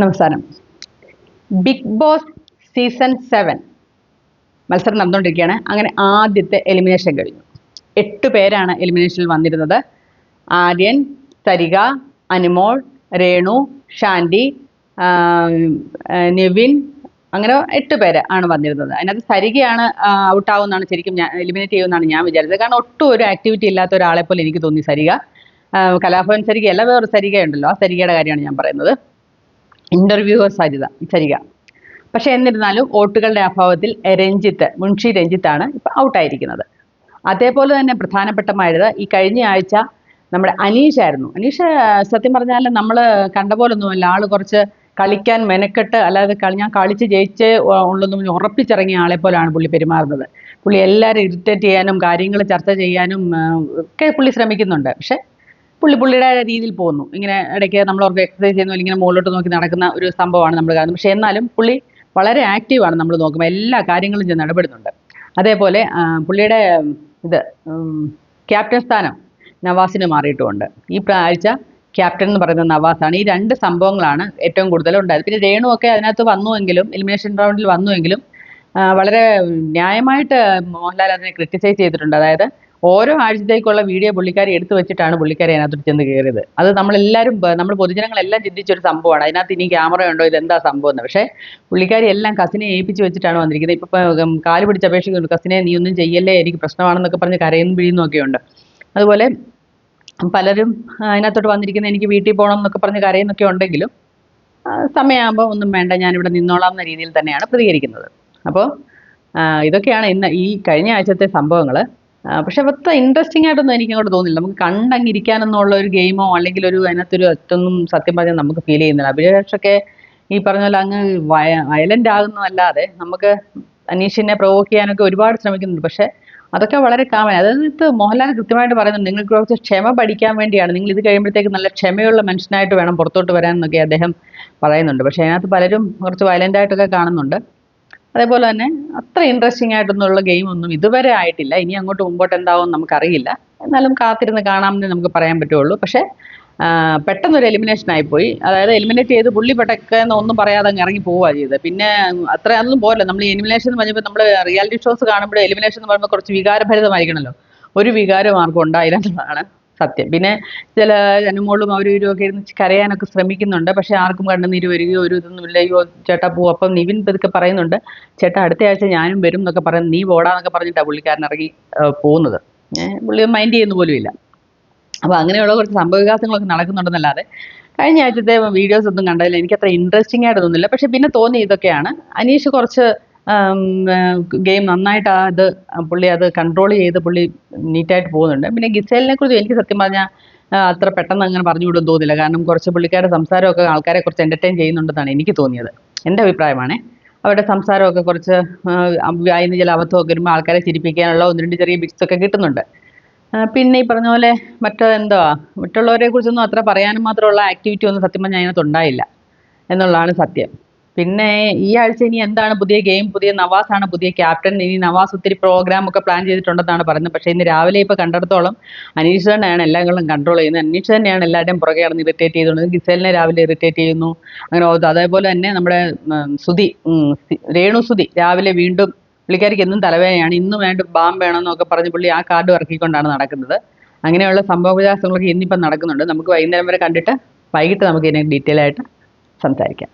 നമസ്കാരം. Big boss season seven മത്സരം നടന്നുകൊണ്ടിരിക്കുകയാണ്. അങ്ങനെ ആദ്യത്തെ എലിമിനേഷൻ കഴിഞ്ഞു എട്ട് പേരാണ് എലിമിനേഷനിൽ വന്നിരുന്നത്. ആര്യൻ സരിക അനുമോൾ രേണു ഷാൻഡി നിവിൻ അങ്ങനെ എട്ട് പേര് ആണ് വന്നിരുന്നത്. അതിനകത്ത് സരികയാണ് ഔട്ടാവുമെന്നാണ് ശരിക്കും ഞാൻ എലിമിനേറ്റ് ചെയ്യുമെന്നാണ് ഞാൻ വിചാരിച്ചത്. കാരണം ഒട്ടും ഒരു ആക്ടിവിറ്റി ഇല്ലാത്ത ഒരാളെ പോലെ എനിക്ക് തോന്നി സരിക കലാഭവൻ സരികയല്ല വേറെ സരികയുണ്ടല്ലോ ആ സരികയുടെ കാര്യമാണ് ഞാൻ പറയുന്നത്. ഇന്റർവ്യൂവർ സരിത സരിക പക്ഷേ എന്നിരുന്നാലും വോട്ടുകളുടെ അഭാവത്തിൽ രഞ്ജിത്ത് മുൻഷി രഞ്ജിത്താണ് ഇപ്പം ഔട്ടായിരിക്കുന്നത്. അതേപോലെ തന്നെ പ്രധാനപ്പെട്ട മഴ ഈ കഴിഞ്ഞ ആഴ്ച നമ്മുടെ അനീഷായിരുന്നു. അനീഷ് സത്യം പറഞ്ഞാൽ നമ്മൾ കണ്ട പോലൊന്നുമല്ല. ആൾ കുറച്ച് കളിക്കാൻ മെനക്കെട്ട് അല്ലാതെ ഞാൻ കളിച്ച് ജയിച്ച് ഉള്ളൊന്നും ഉറപ്പിച്ചിറങ്ങിയ ആളെ പോലാണ് പുള്ളി പെരുമാറുന്നത്. പുള്ളി എല്ലാവരും ഇറിറ്റേറ്റ് ചെയ്യാനും കാര്യങ്ങൾ ചർച്ച ചെയ്യാനും ഒക്കെ പുള്ളി ശ്രമിക്കുന്നുണ്ട്. പക്ഷേ പുള്ളി പുള്ളിയുടെ രീതിയിൽ പോകുന്നു. ഇങ്ങനെ ഇടയ്ക്ക് നമ്മൾ അവർക്ക് എക്സസൈസ് ചെയ്യുന്നു ഇങ്ങനെ മുകളിലോട്ട് നോക്കി നടക്കുന്ന ഒരു സംഭവമാണ് നമ്മൾ കാണുന്നത്. പക്ഷേ എന്നാലും പുള്ളി വളരെ ആക്റ്റീവാണ് നമ്മൾ നോക്കുമ്പോൾ. എല്ലാ കാര്യങ്ങളും ചെന്ന് ഇടപെടുന്നുണ്ട് അതേപോലെ പുള്ളിയുടെ ഇത് ക്യാപ്റ്റൻ സ്ഥാനം നവാസിന് മാറിയിട്ടുമുണ്ട്. ഈ ആഴ്ച ക്യാപ്റ്റൻ എന്ന് പറയുന്ന നവാസാണ്. ഈ രണ്ട് സംഭവങ്ങളാണ് ഏറ്റവും കൂടുതൽ ഉണ്ടായത്. പിന്നെ രേണു ഒക്കെ അതിനകത്ത് വന്നുവെങ്കിലും എലിമിനേഷൻ റൗണ്ടിൽ വന്നുവെങ്കിലും വളരെ ന്യായമായിട്ട് മോഹൻലാൽ അതിനെ ക്രിറ്റിസൈസ് ചെയ്തിട്ടുണ്ട്. അതായത് ഓരോ ആഴ്ചത്തേക്കുള്ള വീഡിയോ പുള്ളിക്കാരി എടുത്തു വെച്ചിട്ടാണ് പുള്ളിക്കാരി അതിനകത്ത് ചെന്ന് കയറിയത് അത് നമ്മളെല്ലാവരും നമ്മൾ പൊതുജനങ്ങളെല്ലാം ചിന്തിച്ചൊരു സംഭവമാണ്. അതിനകത്ത് ഇനി ക്യാമറ ഉണ്ടോ? ഇതെന്താ സംഭവം എന്ന്. പക്ഷേ പുള്ളിക്കാരി എല്ലാം കസിനെ ഏൽപ്പിച്ച് വെച്ചിട്ടാണ് വന്നിരിക്കുന്നത്. ഇപ്പം കാൽ പിടിച്ച് അപേക്ഷിക്കുന്നു കസിനെ നീ ഒന്നും ചെയ്യല്ലേ? എനിക്ക് പ്രശ്നമാണെന്നൊക്കെ പറഞ്ഞ് കരയുന്നു പിഴിയുന്നൊക്കെ ഉണ്ട്. അതുപോലെ പലരും അതിനകത്തോട്ട് വന്നിരിക്കുന്ന എനിക്ക് വീട്ടിൽ പോകണം എന്നൊക്കെ പറഞ്ഞ് കരയുന്നൊക്കെ ഉണ്ടെങ്കിലും സമയമാകുമ്പോൾ ഒന്നും വേണ്ട ഞാനിവിടെ നിന്നോളാം എന്ന രീതിയിൽ തന്നെയാണ് പ്രതികരിക്കുന്നത്. അപ്പോൾ ഇതൊക്കെയാണ് ഇന്ന് ഈ കഴിഞ്ഞ ആഴ്ചത്തെ സംഭവങ്ങൾ പക്ഷെ അത്ര ഇൻട്രസ്റ്റിംഗ് ആയിട്ടൊന്നും എനിക്ക് അങ്ങോട്ട് തോന്നില്ല. നമുക്ക് കണ്ടങ്ങിരിക്കാനെന്നുള്ള ഒരു ഗെയിമോ അല്ലെങ്കിൽ ഒരു അതിനകത്തൊരു ഒറ്റൊന്നും സത്യം പറഞ്ഞാൽ നമുക്ക് ഫീൽ ചെയ്യുന്നില്ല. അഭിലാഷൊക്കെ ഈ പറഞ്ഞ പോലെ അങ്ങ് വയ വയലന്റ് ആകുന്നതല്ലാതെ നമുക്ക് അനീഷിനെ പ്രൊവോക്ക് ചെയ്യാനൊക്കെ ഒരുപാട് ശ്രമിക്കുന്നുണ്ട്. പക്ഷെ അതൊക്കെ വളരെ കാമൻ അതായത് മോഹൻലാൽ കൃത്യമായിട്ട് പറയുന്നുണ്ട്. നിങ്ങൾക്ക് കുറച്ച് ക്ഷമ പഠിക്കാൻ വേണ്ടിയാണ്. നിങ്ങൾ ഇത് കഴിയുമ്പോഴത്തേക്ക് നല്ല ക്ഷമയുള്ള മനുഷ്യനായിട്ട് വേണം പുറത്തോട്ട് വരാൻ എന്നൊക്കെ അദ്ദേഹം പറയുന്നുണ്ട്. പക്ഷേ അതിനകത്ത് പലരും കുറച്ച് വയലന്റ് ആയിട്ടൊക്കെ കാണുന്നുണ്ട്. അതേപോലെ തന്നെ അത്ര ഇൻട്രസ്റ്റിംഗ് ആയിട്ടൊന്നുള്ള ഗെയിം ഒന്നും ഇതുവരെ ആയിട്ടില്ല. ഇനി അങ്ങോട്ട് മുമ്പോട്ട് എന്താവും നമുക്കറിയില്ല. എന്നാലും കാത്തിരുന്ന് കാണാമെന്ന് നമുക്ക് പറയാൻ പറ്റുള്ളൂ. പക്ഷേ പെട്ടെന്നൊരു എലിമിനേഷൻ ആയിപ്പോയി. അതായത് എലിമിനേറ്റ് ചെയ്ത് പുള്ളി പെട്ടക്കെന്ന് ഒന്നും പറയാതെ അങ്ങ് ഇറങ്ങി പോവുക ചെയ്തത്. പിന്നെ അത്ര അതൊന്നും പോലെ നമ്മൾ എലിമിനേഷൻ എന്ന് പറഞ്ഞപ്പോൾ നമ്മൾ റിയാലിറ്റി ഷോസ് കാണുമ്പോൾ എലിമിനേഷൻ എന്ന് പറയുമ്പോൾ കുറച്ച് വികാരഭരിതമായിരിക്കണമല്ലോ ഒരു വികാരം ആർക്കും ഉണ്ടായില്ല സത്യം. പിന്നെ ചില ജനമോളും അവരും ഇവരും ഒക്കെ ഇരുന്ന് കരയാനൊക്കെ ശ്രമിക്കുന്നുണ്ട്. പക്ഷെ ആർക്കും കണ്ണുനീര് വരികയോ ഒരു ഇതൊന്നും ഇല്ല അയ്യോ ചേട്ടാ പോവും അപ്പം നിവിൻ പതുക്കെ പറയുന്നുണ്ട്. ചേട്ടാ അടുത്ത ആഴ്ച ഞാനും വരും എന്നൊക്കെ പറയുന്നത് നീ പോടാന്നൊക്കെ പറഞ്ഞിട്ടാണ് പുള്ളിക്കാരൻ ഇറങ്ങി പോകുന്നത്. പുള്ളി മൈൻഡ് ചെയ്യുന്ന പോലും ഇല്ല. അപ്പോൾ അങ്ങനെയുള്ള കുറച്ച് സംഭവവികാസങ്ങളൊക്കെ നടക്കുന്നുണ്ടെന്നല്ലാതെ കഴിഞ്ഞ ആഴ്ചത്തെ വീഡിയോസ് ഒന്നും കണ്ടതിൽ എനിക്ക് അത്ര ഇൻട്രസ്റ്റിംഗ് ആയിട്ട് തോന്നുന്നില്ല. പക്ഷെ പിന്നെ തോന്നി ഇതൊക്കെയാണ്. അനീഷ് കുറച്ച് ഗെയിം നന്നായിട്ട് അത് പുള്ളി അത് കൺട്രോൾ ചെയ്ത് പുള്ളി നീറ്റായിട്ട് പോകുന്നുണ്ട്. പിന്നെ ഗിസേലിനെ കുറിച്ച് എനിക്ക് സത്യം പറഞ്ഞാൽ അത്ര പെട്ടെന്ന് അങ്ങനെ പറഞ്ഞു വിടും തോന്നില്ല. കാരണം കുറച്ച് പുള്ളിക്കാരുടെ സംസാരമൊക്കെ ആൾക്കാരെ കുറച്ച് എന്റർടൈൻ ചെയ്യുന്നുണ്ടെന്നാണ് എനിക്ക് തോന്നിയത്. എന്റെ അഭിപ്രായമാണ്. അവരുടെ സംസാരമൊക്കെ കുറച്ച് അതിന് ചില അബദ്ധമൊക്കെ വരുമ്പോൾ ആൾക്കാരെ ചിരിപ്പിക്കാനുള്ള ഒന്ന് രണ്ട് ചെറിയ ബിറ്റ്സ് ഒക്കെ കിട്ടുന്നുണ്ട്. പിന്നെ ഈ പറഞ്ഞ പോലെ മറ്റെന്തോ മറ്റുള്ളവരെ കുറിച്ചൊന്നും അത്ര പറയാനും മാത്രമുള്ള ആക്ടിവിറ്റി ഒന്നും സത്യം പറഞ്ഞാൽ അതിനകത്ത് ഉണ്ടായില്ല. എന്നുള്ളതാണ് സത്യം. പിന്നെ ഈ ആഴ്ച ഇനി എന്താണ് പുതിയ ഗെയിം പുതിയ നവാസ് ആണ് പുതിയ ക്യാപ്റ്റൻ ഇനി നവാസ് ഒത്തിരി പ്രോഗ്രാം ഒക്കെ പ്ലാൻ ചെയ്തിട്ടുണ്ടെന്നാണ് പറയുന്നത്. പക്ഷേ ഇന്ന് രാവിലെ ഇപ്പോൾ കണ്ടിടത്തോളം അനീഷ് തന്നെയാണ് എല്ലാങ്ങളും കൺട്രോൾ ചെയ്യുന്നത്. അനീഷ് തന്നെയാണ് എല്ലാവരുടെയും പുറകെ കിടന്ന് ഇറിറ്റേറ്റ് ചെയ്തുകൊണ്ട് ഗിസലിനെ രാവിലെ ഇറിറ്റേറ്റ് ചെയ്യുന്നു. അങ്ങനെ അതേപോലെ തന്നെ നമ്മുടെ സുതി രേണു സുതി രാവിലെ വീണ്ടും പുള്ളിക്കാരിക്ക് എന്നും തലവേദനയാണ്. ഇന്നും വേണ്ട ബാം വേണമെന്നൊക്കെ പറഞ്ഞ് പുള്ളി ആ കാർഡ് ഇറക്കിക്കൊണ്ടാണ് നടക്കുന്നത്. അങ്ങനെയുള്ള സംഭവ വികാസങ്ങളൊക്കെ ഇന്നിപ്പം നടക്കുന്നുണ്ട്. നമുക്ക് വൈകുന്നേരം വരെ കണ്ടിട്ട് വൈകിട്ട് നമുക്ക് ഇതിനെ ഡീറ്റെയിൽ ആയിട്ട് സംസാരിക്കാം.